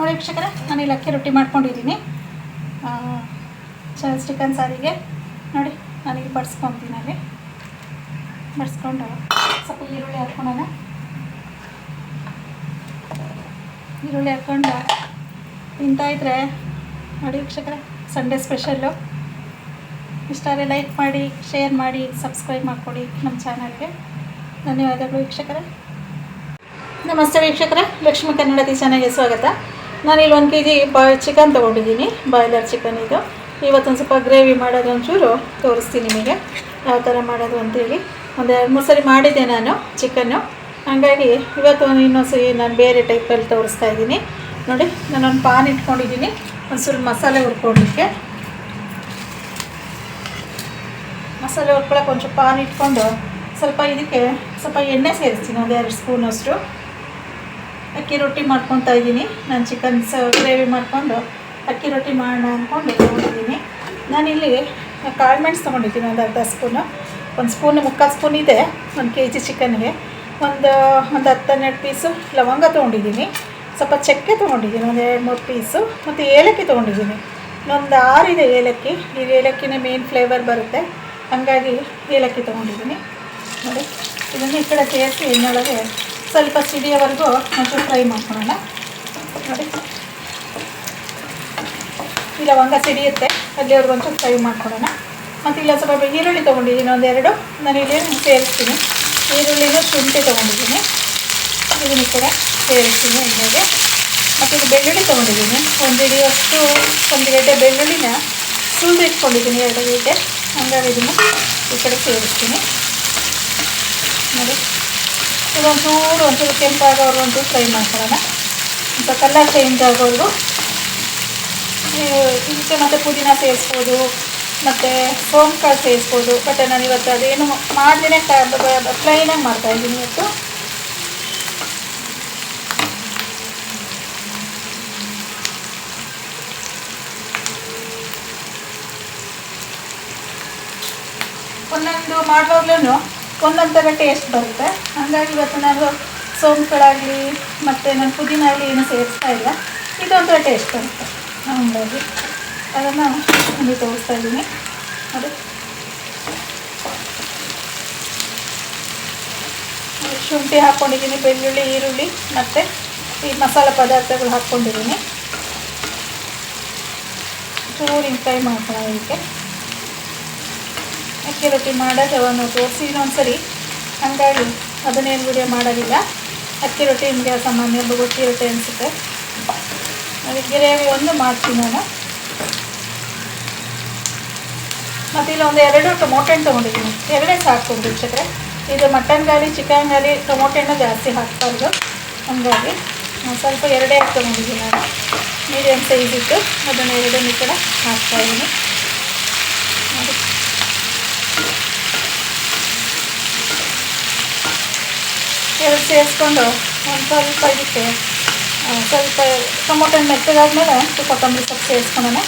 ನೋಡಿ ವೀಕ್ಷಕರೇ, ನಾನು ಇಲ್ಲಿ ಅಕ್ಕಿ ರೊಟ್ಟಿ ಮಾಡ್ಕೊಂಡಿದ್ದೀನಿ. ಚಿಕನ್ ಸಾರಿಗೆ. ನೋಡಿ ನಾನಿಲ್ಲಿ ಬಡಿಸ್ಕೊತೀನಿ ಅಲ್ಲಿ. ಬಡಿಸ್ಕೊಂಡು ಸ್ವಲ್ಪ ಈರುಳ್ಳಿ ಹಾಕ್ಕೊಳ್ಳೋಣ. ಈರುಳ್ಳಿ ಹಾಕ್ಕೊಂಡು ತಿಂತಾಯಿದ್ರೆ ನೋಡಿ ವೀಕ್ಷಕರೇ, ಸಂಡೇ ಸ್ಪೆಷಲ್ಲು. ಇಷ್ಟ ಆದರೆ ಲೈಕ್ ಮಾಡಿ, ಶೇರ್ ಮಾಡಿ, ಸಬ್ಸ್ಕ್ರೈಬ್ ಮಾಡಿಕೊಡಿ ನಮ್ಮ ಚಾನಲ್ಗೆ. ಧನ್ಯವಾದಗಳು ವೀಕ್ಷಕರೇ. ನಮಸ್ತೆ ವೀಕ್ಷಕರೇ, ಲಕ್ಷ್ಮೀ ಕನ್ನಡತಿ ಚಾನಲ್ಗೆ ಸ್ವಾಗತ. ನಾನಿಲ್ಲಿ ಒಂದು ಕೆ ಜಿ ಬಾಯ್ ಚಿಕನ್ ತೊಗೊಂಡಿದ್ದೀನಿ, ಬಾಯ್ಲರ್ ಚಿಕನ್ ಇದು. ಇವತ್ತೊಂದು ಸ್ವಲ್ಪ ಗ್ರೇವಿ ಮಾಡೋದು ಒಂಚೂರು ತೋರಿಸ್ತೀನಿ ನಿಮಗೆ, ಯಾವ ಥರ ಮಾಡೋದು ಅಂತೇಳಿ. ಒಂದು ಎರಡು ಮೂರು ಸರಿ ಮಾಡಿದ್ದೆ ನಾನು ಚಿಕನ್ನು. ಹಾಗಾಗಿ ಇವತ್ತು ಇನ್ನೊಂದು ಸರಿ ನಾನು ಬೇರೆ ಟೈಪಲ್ಲಿ ತೋರಿಸ್ತಾ ಇದ್ದೀನಿ. ನೋಡಿ, ನಾನೊಂದು ಪಾನ್ ಇಟ್ಕೊಂಡಿದ್ದೀನಿ ಒಂದು ಸ್ವಲ್ಪ ಮಸಾಲೆ ಹುರ್ಕೊಡ್ಲಿಕ್ಕೆ ಮಸಾಲೆ ಹುರ್ಕೊಳಕ್ಕೆ ಒಂಚೂರು ಪಾನ್ ಇಟ್ಕೊಂಡು ಸ್ವಲ್ಪ ಇದಕ್ಕೆ ಸ್ವಲ್ಪ ಎಣ್ಣೆ ಸೇರಿಸ್ತೀನಿ, ಒಂದು ಎರಡು ಸ್ಪೂನಷ್ಟು ಅಕ್ಕಿ ರೊಟ್ಟಿ ಮಾಡ್ಕೊತಾ ಇದ್ದೀನಿ. ನಾನು ಚಿಕನ್ ಸ ಗ್ರೇವಿ ಮಾಡಿಕೊಂಡು ಅಕ್ಕಿ ರೊಟ್ಟಿ ಮಾಡೋಣ ಅಂದ್ಕೊಂಡು ತೊಗೊಂಡಿದ್ದೀನಿ. ನಾನಿಲ್ಲಿ ಕಾಳು ಮೆಣಸು ತೊಗೊಂಡಿದ್ದೀನಿ, ಒಂದು ಅರ್ಧ ಸ್ಪೂನು ಒಂದು ಸ್ಪೂನ್ ಮುಕ್ಕಾಲು ಸ್ಪೂನ್ ಇದೆ, ಒಂದು ಕೆ ಜಿ ಚಿಕನ್ಗೆ ಒಂದು ಒಂದು ಹತ್ತು ಹನ್ನೆರಡು ಪೀಸು ಲವಂಗ ತೊಗೊಂಡಿದ್ದೀನಿ. ಸ್ವಲ್ಪ ಚಕ್ಕೆ ತೊಗೊಂಡಿದ್ದೀನಿ, ಒಂದು ಎರಡು ಮೂರು ಪೀಸು ಮತ್ತು ಏಲಕ್ಕಿ ತೊಗೊಂಡಿದ್ದೀನಿ. ಒಂದು ಆರಿದೆ ಏಲಕ್ಕಿ. ಈ ಏಲಕ್ಕಿನೇ ಮೇನ್ ಫ್ಲೇವರ್ ಬರುತ್ತೆ. ಹಾಗಾಗಿ ಏಲಕ್ಕಿ ತೊಗೊಂಡಿದ್ದೀನಿ. ನೋಡಿ, ಇದನ್ನು ಈ ಕಡೆ ಸೇರಿಸಿ ಎಣ್ಣೆಯೊಳಗೆ ಸ್ವಲ್ಪ ಸಿಡಿಯೋವರೆಗೂ ಒಂಚೂರು ಫ್ರೈ ಮಾಡ್ಕೊಳ್ಳೋಣ. ನೋಡಿ ಈ ಲವಂಗ ಸಿಡಿಯುತ್ತೆ ಅಲ್ಲಿವರೆಗೂ ಒಂಚೂರು ಫ್ರೈ ಮಾಡ್ಕೊಳ್ಳೋಣ. ಮತ್ತು ಇಲ್ಲ, ಸ್ವಲ್ಪ ಈರುಳ್ಳಿ ತೊಗೊಂಡಿದ್ದೀನಿ ಒಂದೆರಡು ನಾನು ಇಲ್ಲಿ ಸೇರಿಸ್ತೀನಿ. ಈರುಳ್ಳಿನೂ ಶುಂಠಿ ತೊಗೊಂಡಿದ್ದೀನಿ. ಇದನ್ನ ಕೂಡ ಸೇರಿಸ್ತೀನಿ ಎಣ್ಣೆಗೆ ಮತ್ತು ಇದು ಬೆಳ್ಳುಳ್ಳಿ ತೊಗೊಂಡಿದ್ದೀನಿ. ಒಂದು ಹಿಡಿಯಷ್ಟು ಒಂದು ಗಡ್ಡೆ ಬೆಳ್ಳುಳ್ಳಿನ ಸುಲಿದು ಇಟ್ಕೊಂಡಿದ್ದೀನಿ, ಎರಡು ಗಡ್ಡೆ. ಹಂಗಾಗಿ ಇದನ್ನು ಈ ಕಡೆ ಸೇರಿಸ್ತೀನಿ. ನೋಡಿ. ಇದೊಂಚೂರು ಒಂಚೂರು ಕೆಂಪಾಗೋರು ಒಂಚೂರು ಫ್ರೈ ಮಾಡ್ಕೊಳ್ಳೋಣ. ಸ್ವಲ್ಪ ಕಲರ್ ಚೇಂಜ್ ಆಗೋದು ಇದಕ್ಕೆ ಮತ್ತು ಪುದೀನ ಸೇರಿಸ್ಬೋದು, ಮತ್ತು ಸೋಂಕಾಳು ಸೇರಿಸ್ಬೋದು. ಬಟ್ ನಾನು ಇವತ್ತು ಅದೇನು ಮಾಡ್ದೇ ಮಾಡ್ತಾ ಇದ್ದೀನಿ ಇವತ್ತು. ಒಂದೊಂದು ಮಾಡುವಾಗ್ಲೂ ಒಂದೊಂದು ಥರ ಟೇಸ್ಟ್ ಬರುತ್ತೆ. ಹಾಗಾಗಿ ಇವತ್ತು ನಾನು ಸೋಂಪುಗಳಾಗಲಿ ಮತ್ತು ನಾನು ಪುದೀನ ಆಗಲಿ ಏನು ಸೇರಿಸ್ತಾ ಇಲ್ಲ. ಇದೊಂಥರ ಟೇಸ್ಟ್ ಬರುತ್ತೆ. ಹಂಗಾಗಿ ಅದನ್ನು ನಿಮಗೆ ತೋರಿಸ್ತಾ ಇದ್ದೀನಿ. ಅದು. ಶುಂಠಿ ಹಾಕ್ಕೊಂಡಿದ್ದೀನಿ ಬೆಳ್ಳುಳ್ಳಿ, ಈರುಳ್ಳಿ ಮತ್ತು ಈ ಮಸಾಲೆ ಪದಾರ್ಥಗಳು ಹಾಕ್ಕೊಂಡಿದ್ದೀನಿ ಚೂರು ಫ್ರೈ ಮಾಡ್ಕೊಳ್ಳೋಣ ಇದಕ್ಕೆ ಅಕ್ಕಿ ರೊಟ್ಟಿ ಮಾಡೋದು ಅವನು ತೋರಿಸಿ ಇನ್ನೊಂದ್ಸರಿ. ಹಾಗಾಗಿ ಅದನ್ನೇನು ವಿಡಿಯೋ ಮಾಡೋದಿಲ್ಲ ಅಕ್ಕಿ ರೊಟ್ಟಿ ನಿಮಗೆ ಸಾಮಾನ್ಯ ಗೊತ್ತಿ ರೊಟ್ಟಿ ಅನಿಸುತ್ತೆ. ಅದಕ್ಕೆ ಗ್ರೇವಿ ಒಂದು ಮಾಡ್ತೀನಿ ನಾನು. ಮತ್ತು ಇಲ್ಲ ಒಂದು ಎರಡು ಟೊಮೊಟೊ ಹಣ್ಣು ತೊಗೊಂಡಿದ್ದೀನಿ. ಎರಡೇ ಸಾಕು ವೀಕ್ಷಕರೆ. ಇದು ಮಟನ್ಗಾಗಲಿ ಚಿಕನ್ಗಾಗಲಿ ಟೊಮೊಟೊ ಹಣ್ಣು ಜಾಸ್ತಿ ಹಾಕ್ಬಾರ್ದು. ಹಂಗಾಗಿ ಸ್ವಲ್ಪ ಎರಡೇ ತೊಗೊಂಡಿದ್ದೀನಿ ನಾನು. ಮೀಡಿಯಮ್ ಸೈಜ್ ಇಟ್ಟು ಅದನ್ನು ಎರಡನೇ ಕೂಡ ಹಾಕ್ತಾಯಿದ್ದೀನಿ ಸೇರಿಸ್ಕೊಂಡು ಒಂದು ಸ್ವಲ್ಪ ಇದಕ್ಕೆ ಸ್ವಲ್ಪ ಟೊಮೊಟೊ ಮೆತ್ತಗಾದ್ಮೇಲೆ ಸ್ವಲ್ಪ ಕೊತ್ತಂಬರಿ ಸೊಪ್ಪು ಸೇರಿಸ್ಕೊಳ್ಳೋಣ.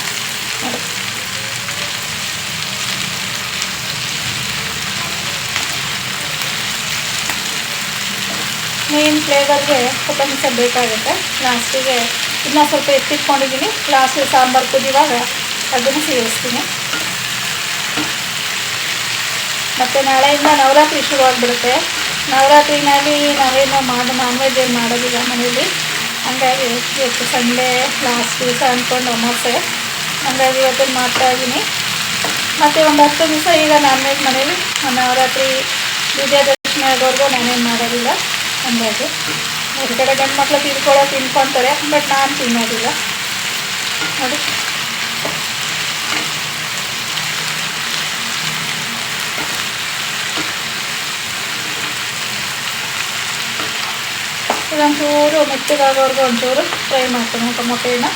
ಮೇನ್ ಫ್ಲೇವರ್ಗೆ ಕೊತ್ತಂಬರಿ ಸೊಪ್ಪು ಬೇಕಾಗುತ್ತೆ. ಲಾಸ್ಟಿಗೆ ಇನ್ನೂ ಸ್ವಲ್ಪ ಎತ್ತಿಟ್ಕೊಂಡಿದ್ದೀನಿ. ಲಾಸ್ಟ್ ಸಾಂಬಾರು ಕುದಿವಾಗ ಅದನ್ನು ಸೇರಿಸ್ತೀನಿ. ಮತ್ತು ನಾಳೆಯಿಂದ ನವರಾತ್ರಿ ಶುರು ಆಗಿಬಿಡುತ್ತೆ ನವರಾತ್ರಿನಲ್ಲಿ ನಾವೇನು ಮಾಡಿ ನಾನ್ ವೆಜ್ ಏನು ಮಾಡೋದಿಲ್ಲ ಮನೇಲಿ. ಹಂಗಾಗಿ ಇವತ್ತು ಸಂಡೇ ಲಾಸ್ಟ್ ದಿವಸ ಅಂದ್ಕೊಂಡು ಅಮಾಸೆ. ಹಂಗಾಗಿ ಇವತ್ತು ಮಾಡ್ತಾಯಿದ್ದೀನಿ ಮತ್ತು ಒಂದು ಹತ್ತು ದಿವಸ ಈಗ ನಾನ್ ವೆಜ್ ಮನೇಲಿ. ನವರಾತ್ರಿ ವಿಜಯದಶಮಿ ಆಗೋರ್ಗೂ ನಾನೇನು ಮಾಡೋದಿಲ್ಲ ಹಂಗಾಗಿ ಹೊರಗಡೆ ಗಂಡು ಮಕ್ಕಳು ತಿನ್ಕೊಳ್ಳೋ ತಿನ್ಕೊತಾರೆ, ಬಟ್ ನಾನು ತಿನ್ನೋದಿಲ್ಲ. ನೋಡಿ. ಇದೊಂಚೂರು ಮೆತ್ತಗಾಗೋವರೆಗೂ ಒಂಚೂರು ಫ್ರೈ ಮಾಡ್ತೀನಿ ಟೊಮೊಟೊ ಹಣ್ಣು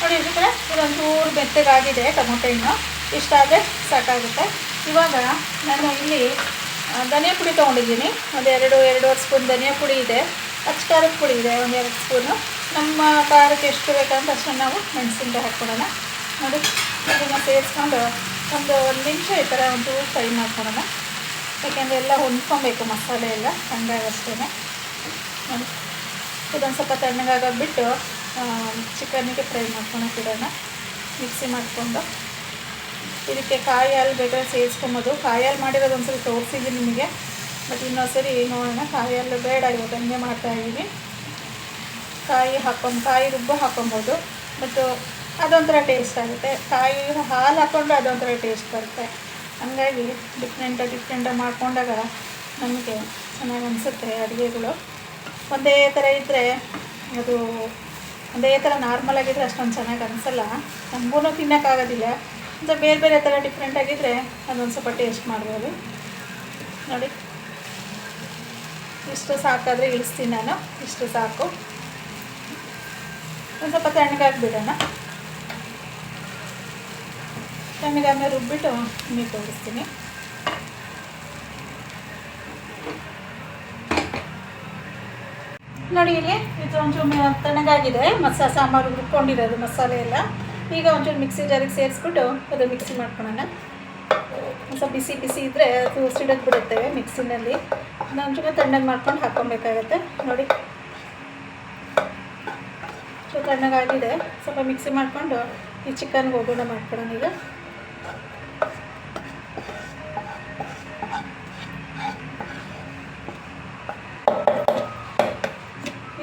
ನೋಡಿ ಇದಕ್ಕೆ ಇದೊಂಚೂರು ಮೆತ್ತಗಾಗಿದೆ ಟೊಮೊಟೊ ಹಣ್ಣು ಇಷ್ಟಾದರೆ ಸಾಕಾಗುತ್ತೆ. ಇವಾಗ ನಾನು ಇಲ್ಲಿ ಧನಿಯಾ ಪುಡಿ ತೊಗೊಂಡಿದ್ದೀನಿ. ಒಂದೆರಡು ಎರಡೂವರೆ ಸ್ಪೂನ್ ಧನಿಯಾ ಪುಡಿ ಇದೆ. ಹಚ್ಚು ಖಾರದ ಪುಡಿ ಇದೆ, ಒಂದು ಎರಡು ಸ್ಪೂನು. ನಮ್ಮ ಖಾರಕ್ಕೆ ಎಷ್ಟು ಬೇಕಂತ ಅಷ್ಟನ್ನು ನಾವು ಮೆಣಸಿನ್ಕಾಯಿ ಹಾಕ್ಕೊಡೋಣ ನೋಡಿ, ಇದನ್ನು ಸೇರಿಸ್ಕೊಂಡು ಒಂದು ಒಂದು ನಿಮಿಷ ಈ ಥರ ಒಂದು ಫ್ರೈ ಮಾಡ್ಕೊಳೋಣ ಯಾಕೆಂದರೆ ಎಲ್ಲ ಹೊಂದ್ಕೊಬೇಕು ಮಸಾಲೆ ಎಲ್ಲ ತಣ್ಣಗಾಗಷ್ಟೇ ಇದೊಂದು ಸ್ವಲ್ಪ ತಣ್ಣಗಾಗಬಿಟ್ಟು ಚಿಕನ್ನಿಗೆ ಫ್ರೈ ಮಾಡ್ಕೊಳಕ್ಕೆ ಇಡೋಣ ಮಿಕ್ಸಿ ಮಾಡಿಕೊಂಡು. ಇದಕ್ಕೆ ಕಾಯಿ ಹಾಲು ಬೇಕಾದ್ರೆ ಸೇರಿಸ್ಕೊಬೋದು. ಕಾಯಿ ಹಾಲು ಮಾಡಿರೋದು ಒಂದ್ಸರಿ ತೋರಿಸಿದ್ದೀನಿ ನಿಮಗೆ. ಬಟ್ ಇನ್ನೊಂದ್ಸರಿ ನೋಡೋಣ. ಕಾಯಿ ಹಾಲು ಬೇಡ, ಇವತ್ತು ಹಂಗೆ ಮಾಡ್ತಾಯಿದ್ದೀನಿ ಕಾಯಿ ಹಾಕೊಂಡು, ಕಾಯಿ ರುಬ್ಬ ಹಾಕೊಬೋದು. ಮತ್ತು ಅದೊಂಥರ ಟೇಸ್ಟ್ ಆಗುತ್ತೆ. ಕಾಯಿ ಹಾಲು ಹಾಕ್ಕೊಂಡ್ರೆ ಅದೊಂಥರ ಟೇಸ್ಟ್ ಬರುತ್ತೆ. ಹಂಗಾಗಿ ಡಿಫ್ರೆಂಟಾಗಿ ಡಿಫ್ರೆಂಟಾಗಿ ಮಾಡ್ಕೊಂಡಾಗ ನಮಗೆ ಚೆನ್ನಾಗಿ ಅನಿಸುತ್ತೆ ಅಡುಗೆಗಳು. ಒಂದೇ ಥರ ಇದ್ದರೆ ಅದು ಒಂದೇ ಥರ ನಾರ್ಮಲ್ ಆಗಿದ್ದರೆ ಅಷ್ಟೊಂದು ಚೆನ್ನಾಗಿ ಅನಿಸಲ್ಲ. ನಮಗೂ ತಿನ್ನೋಕ್ಕಾಗೋದಿಲ್ಲ ಮತ್ತು ಬೇರೆ ಬೇರೆ ಥರ ಡಿಫ್ರೆಂಟ್ ಆಗಿದ್ದರೆ ಅದೊಂದು ಸ್ವಲ್ಪ ಟೇಸ್ಟ್ ಮಾಡ್ಬೋದು. ನೋಡಿ. ಇಷ್ಟು ಸಾಕಾದರೆ ಇಳಿಸ್ತೀನಿ ನಾನು. ಇಷ್ಟು ಸಾಕು. ಒಂದು ಸ್ವಲ್ಪ ತಣ್ಣಗಾಗಿ ಬಿಡೋಣ ಆಮೇಲೆ ರುಬ್ಬಿಟ್ಟು ನೀರು ತೋರಿಸ್ತೀನಿ ನೋಡಿ ಇಲ್ಲಿ ಇದು ಒಂಚೂರು ತಣ್ಣಗಾಗಿದೆ. ಮಸಾಲ ಸಾಂಬಾರು ರುಬ್ಕೊಂಡಿರೋದು ಮಸಾಲೆ ಎಲ್ಲ. ಈಗ ಒಂಚೂರು ಮಿಕ್ಸಿ ಜಾರಿಗೆ ಸೇರಿಸ್ಬಿಟ್ಟು ಅದು ಮಿಕ್ಸಿ ಮಾಡ್ಕೊಳೋಣ ಸ್ವಲ್ಪ ಬಿಸಿ ಬಿಸಿ ಇದ್ದರೆ ಅದು ಸಿಡೋದು ಬಿಡುತ್ತೆ ಮಿಕ್ಸಿನಲ್ಲಿ. ಒಂಚೂರು ತಣ್ಣಗೆ ಮಾಡ್ಕೊಂಡು ಹಾಕ್ಕೊಬೇಕಾಗತ್ತೆ. ನೋಡಿ. ಸೊ ತಣ್ಣಗಾಗಿದೆ. ಸ್ವಲ್ಪ ಮಿಕ್ಸಿ ಮಾಡಿಕೊಂಡು ಈ ಚಿಕನ್ಗೆ ಒಗ್ಗರಣೆ ಮಾಡ್ಕೊಳೋಣ ಈಗ.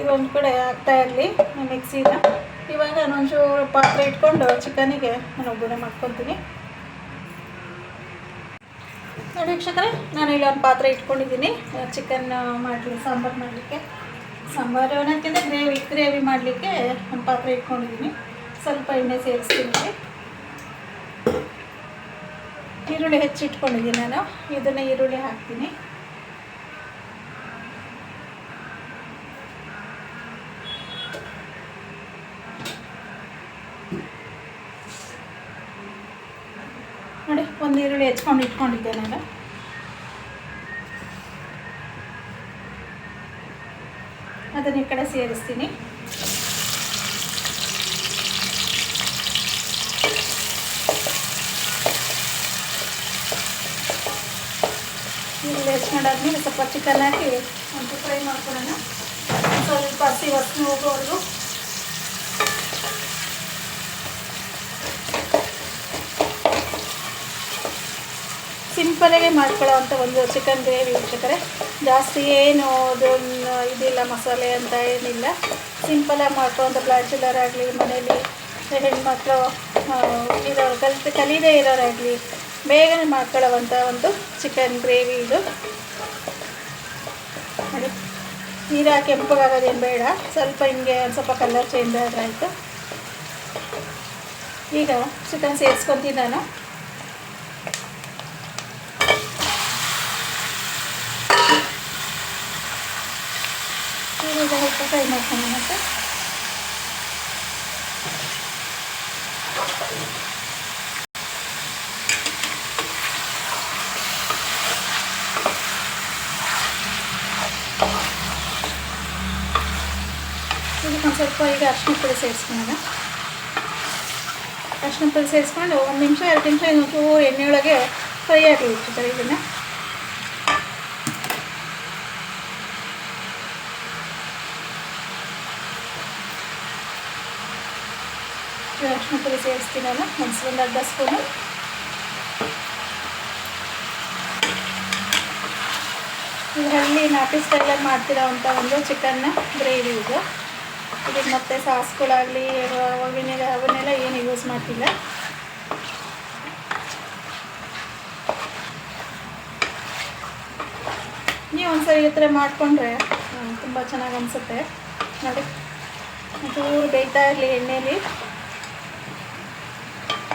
ಇದೊಂದು ಕಡೆ ಆಗ್ತಾ ಇರಲಿ ಮಿಕ್ಸಿನ ಇವಾಗ ನಾನೊಂಚೂರು ಪಾತ್ರೆ ಇಟ್ಕೊಂಡು ಚಿಕನಿಗೆ ನಾನು ಒಗ್ಗರಣೆ ಮಾಡ್ಕೊತೀನಿ. ನೋಡಿ ವೀಕ್ಷಕರೇ, ನಾನು ಇಲ್ಲಿ ಒಂದು ಪಾತ್ರೆ ಇಟ್ಕೊಂಡಿದ್ದೀನಿ. ಚಿಕನ್ ಮಾಡಲಿ, ಸಾಂಬಾರು ಮಾಡಲಿಕ್ಕೆ. ಸಾಂಬಾರು ಅನ್ನೋಕ್ಕಿಂತ ಗ್ರೇವಿ ಗ್ರೇವಿ ಮಾಡಲಿಕ್ಕೆ ಒಂದು ಪಾತ್ರೆ ಇಟ್ಕೊಂಡಿದ್ದೀನಿ. ಸ್ವಲ್ಪ ಎಣ್ಣೆ ಸೇರಿಸ್ತೀನಿ ಈರುಳ್ಳಿ ಹೆಚ್ಚಿಟ್ಕೊಂಡಿದ್ದೀನಿ ನಾನು. ಇದನ್ನು ಈರುಳ್ಳಿ ಹಾಕ್ತೀನಿ. ನೋಡಿ, ಒಂದು ಈರುಳ್ಳಿ ಹೆಚ್ಕೊಂಡು ಇಟ್ಕೊಂಡಿದ್ದೆ ನಾನು. ಅದನ್ನ ಈ ಕಡೆ ಸೇರಿಸ್ತೀನಿ. ಈರುಳ್ಳಿ ಹೆಚ್ಕೊಂಡಾದ್ಮೇಲೆ ಸ್ವಲ್ಪ ಚಿಕನ್ ಹಾಕಿ, ಒಂದು ಫ್ರೈ ಮಾಡ್ಕೊಳ್ಳೋಣ. ಸ್ವಲ್ಪ ಹಸಿ ವಾಸನೆ ಹೋಗೋವರೆಗೂ ಸಿಂಪಲಾಗೆ ಮಾಡ್ಕೊಳ್ಳೋ ಒಂದು ಚಿಕನ್ ಗ್ರೇವಿ ವೀಕ್ಷಕರೇ. ಜಾಸ್ತಿ ಏನು ಅದನ್ನು ಇದಿಲ್ಲ, ಮಸಾಲೆ ಅಂತ ಏನಿಲ್ಲ. ಸಿಂಪಲಾಗಿ ಮಾಡ್ಕೊಳ್ಳೋಂಥ ಬ್ಯಾಚುಲರ್ ಆಗಲಿ, ಮನೇಲಿ ಹೆಣ್ಮಕ್ಳು ಇರೋರು, ಕಲಿತು, ಕಲೀದೇ ಇರೋರಾಗಲಿ ಬೇಗನೆ ಮಾಡ್ಕೊಳ್ಳೋವಂಥ ಒಂದು ಚಿಕನ್ ಗ್ರೇವಿ ಇದು. ನೋಡಿ, ನೀರು ಕೆಂಪಗಾಗೋದೇನು ಬೇಡ. ಸ್ವಲ್ಪ ಹಿಂಗೆ ಒಂದು ಸ್ವಲ್ಪ ಕಲರ್ ಚೇಂಜ್ ಆದರೆ ಆಯಿತು. ಈಗ ಚಿಕನ್ ಸೇರಿಸ್ಕೊತೀನಿ ನಾನು. ಈಗ ಸ್ವಲ್ಪ ಫ್ರೈ ಮಾಡ್ಕೊಂಡು ಮತ್ತೆ ಇದಕ್ಕೆ ಸ್ವಲ್ಪ ಈಗ ಅರ್ಶಿನ ಪುಡಿ ಸೇರಿಸ್ಕೊಳ್ಳೋಣ ಅರ್ಶಿನ ಪುಡಿ ಸೇರಿಸ್ಕೊಂಡು ಒಂದು ನಿಮಿಷ ಎರಡು ನಿಮಿಷ ಇನ್ನೊಂದು ಎಣ್ಣೆಯೊಳಗೆ ಫ್ರೈ ಆಗಲಿ ಇಟ್ಟಿದ್ದಾರೆ ಇದನ್ನು ಪುಡಿ ಸೇರಿಸ್ತೀನಿ ನಾನು. ಮೆಣಸು ಒಂದು ಅರ್ಧ ಸ್ಪೂನು. ಇದರಲ್ಲಿ ನಾಟಿ ಸ್ಟೈಲಲ್ಲಿ ಮಾಡ್ತಿರೋ ಒಂದು ಚಿಕನ್ನ ಗ್ರೇವಿ ಇದು. ಇದು ಮತ್ತೆ ಸಾಸ್ಗಳಾಗಲಿ ಅವನ್ನೆಲ್ಲ ಅವನ್ನೆಲ್ಲ ಏನು ಯೂಸ್ ಮಾಡ್ತಿಲ್ಲ. ನೀವು ಒಂದ್ಸರಿ ಈ ಥರ ಮಾಡಿಕೊಂಡ್ರೆ ತುಂಬ ಚೆನ್ನಾಗಿ ಅನಿಸುತ್ತೆ. ನೋಡಿ ಚೂರು ಬೇಯ್ತಾ ಇರಲಿ ಎಣ್ಣೆಯಲ್ಲಿ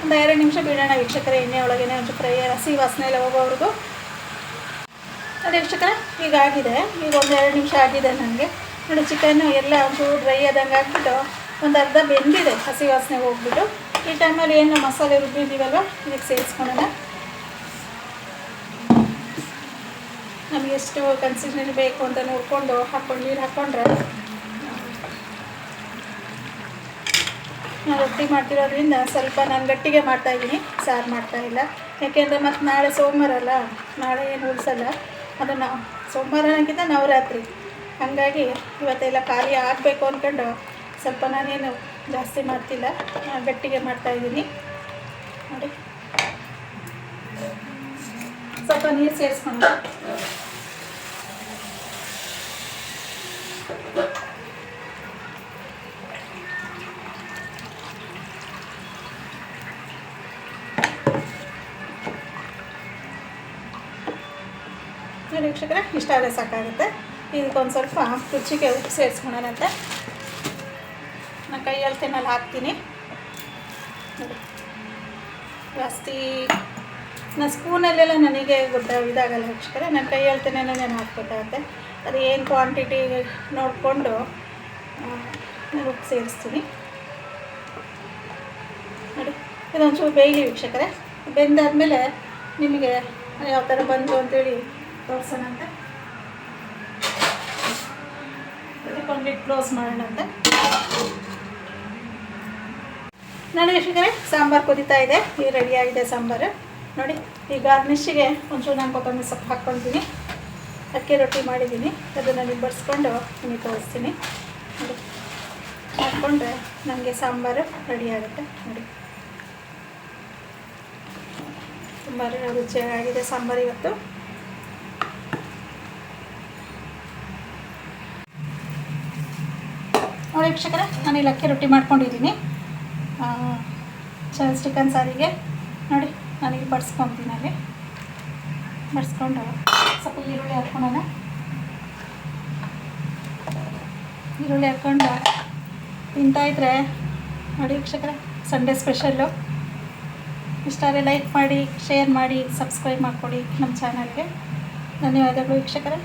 ಒಂದು ಎರಡು ನಿಮಿಷ ಬಿಡೋಣ ವೀಕ್ಷಕರೇ ಎಣ್ಣೆ ಒಳಗೇನೆ ಒಂದು ಫ್ರೈ ಹಸಿ ವಾಸನೆ ಎಲ್ಲ ಹೋಗೋವರೆಗೂ. ಅದು ವೀಕ್ಷಕರೇ, ಈಗ ಆಗಿದೆ. ಈಗ ಒಂದು ಎರಡು ನಿಮಿಷ ಆಗಿದೆ ನನಗೆ. ನೋಡಿ ಚಿಕನ್ನು ಎಲ್ಲ ಒಂಚೂರು ಡ್ರೈ ಆದಂಗೆ ಹಾಕ್ಬಿಟ್ಟು ಒಂದು ಅರ್ಧ ಬೆಂದಿದೆ ಹಸಿ ವಾಸನೆ ಹೋಗ್ಬಿಟ್ಟು. ಈ ಟೈಮಲ್ಲಿ ಏನು ಮಸಾಲೆ ರುಬ್ಬಿದ್ದೀವಲ್ವ ಇದಕ್ಕೆ ಸೇರಿಸ್ಕೊಳ್ಳೋಣ. ನಮಗೆ ಎಷ್ಟು ಕನ್ಸಿಸ್ಟೆನ್ಸಿ ಬೇಕು ಅಂತ ನೋಡಿಕೊಂಡು ಹಾಕ್ಕೊಂಡು ನೀರು ಹಾಕ್ಕೊಂಡ್ರೆ ನಾನು ರೊಟ್ಟಿ ಮಾಡ್ತಿರೋದ್ರಿಂದ ಸ್ವಲ್ಪ ನಾನು ಗಟ್ಟಿಗೆ ಮಾಡ್ತಾ ಇದ್ದೀನಿ. ಸಾರು ಮಾಡ್ತಾಯಿಲ್ಲ ಯಾಕೆಂದರೆ ಮತ್ತು ನಾಳೆ ಸೋಮವಾರ ಅಲ್ಲ. ನಾಳೆ ಏನು ಉಳಿಸಲ್ಲ ಸೋಮವಾರ ಅನ್ನೋಕ್ಕಿಂತ ನವರಾತ್ರಿ. ಹಾಗಾಗಿ ಇವತ್ತೆಲ್ಲ ಖಾಲಿ ಆಗಬೇಕು ಅಂದ್ಕೊಂಡು ಸ್ವಲ್ಪ ನಾನೇನು ಜಾಸ್ತಿ ಮಾಡ್ತಿಲ್ಲ. ಗಟ್ಟಿಗೆ ಗಟ್ಟಿಗೆ ಮಾಡ್ತಾಯಿದ್ದೀನಿ ನೋಡಿ. ಸ್ವಲ್ಪ ನೀರು ಸೇರಿಸ್ಕೊಂಡು. ಇಷ್ಟ ಆದರೆ ಸಾಕಾಗುತ್ತೆ. ಇದಕ್ಕೊಂದು ಸ್ವಲ್ಪ ರುಚಿಗೆ ಉಪ್ಪು ಸೇರಿಸ್ಕೊಳೋಣಂತೆ ನಾನು ಕೈಯಲ್ಲಿ ತಿನ್ನಲ್ಲಿ ಹಾಕ್ತೀನಿ. ಜಾಸ್ತಿ ನಾನು ಸ್ಪೂನಲ್ಲೆಲ್ಲ ನನಗೆ ಗೊತ್ತ ಇದಾಗಲ್ಲ ವೀಕ್ಷಕರೇ ನಾನು ಕೈಯಲ್ಲಿ ತಿನ್ನೋಣ ನಾನು ಹಾಕ್ಬೇಕಾಗತ್ತೆ. ಅದು ಏನು ಕ್ವಾಂಟಿಟಿ ನೋಡಿಕೊಂಡು ನಾನು ಉಪ್ಪು ಸೇರಿಸ್ತೀನಿ. ನೋಡಿ. ಇದೊಂಚೂರು ಬೇಯಲಿ ವೀಕ್ಷಕರೇ. ಬೆಂದಾದಮೇಲೆ ನಿಮಗೆ ಯಾವ ಥರ ಬಂತು ಅಂತೇಳಿ ತೋರಿಸೋಣಂತೆ ಕಂಪ್ಲೀಟ್ ಕ್ಲೋಸ್ ಮಾಡೋಣಂತೆ ನಾನು ವೀಕ್ಷಕರೇ ಸಾಂಬಾರು ಕುದೀತಾ ಇದೆ. ರೆಡಿ ರೆಡಿಯಾಗಿದೆ ಸಾಂಬಾರು. ನೋಡಿ ಈ ಗಾರ್ನಿಶ್ಗೆ ಒಂಚೂರು ನಾನು ಕೊತ್ತಂಬರಿ ಸೊಪ್ಪು ಹಾಕ್ಕೊತೀನಿ ಅಕ್ಕಿ ರೊಟ್ಟಿ ಮಾಡಿದ್ದೀನಿ. ಅದನ್ನು ನೀವು ಬಡಿಸ್ಕೊಂಡು ನಿಮಗೆ ತೋರಿಸ್ತೀನಿ. ನೋಡಿ, ಹಾಕ್ಕೊಂಡ್ರೆ ನನಗೆ ಸಾಂಬಾರು ರೆಡಿ ಆಗುತ್ತೆ. ನೋಡಿ. ತುಂಬ ರುಚಿಯಾಗಿದೆ ಸಾಂಬಾರು ಇವತ್ತು. ವೀಕ್ಷಕರೇ ನಾನು ಇಲ್ಲಿ ಅಕ್ಕಿ ರೊಟ್ಟಿ ಮಾಡ್ಕೊಂಡಿದ್ದೀನಿ. ಚ ಚಿಕನ್ ಸಾರಿಗೆ. ನೋಡಿ ನನಗೆ ಬಡಿಸ್ಕೊತೀನಿ ಅಲ್ಲಿ. ಬಡಿಸ್ಕೊಂಡು ಸ್ವಲ್ಪ ಈರುಳ್ಳಿ ಹಾಕ್ಕೊಳ್ಳೋಣ. ಈರುಳ್ಳಿ ಹಾಕ್ಕೊಂಡು ತಿಂತಾಯಿದ್ರೆ ನೋಡಿ ವೀಕ್ಷಕರೇ, ಸಂಡೇ ಸ್ಪೆಷಲ್ಲು. ಇಷ್ಟ ಆದರೆ ಲೈಕ್ ಮಾಡಿ, ಶೇರ್ ಮಾಡಿ, ಸಬ್ಸ್ಕ್ರೈಬ್ ಮಾಡಿಕೊಡಿ ನಮ್ಮ ಚಾನಲ್ಗೆ. ಧನ್ಯವಾದಗಳು ವೀಕ್ಷಕರೇ.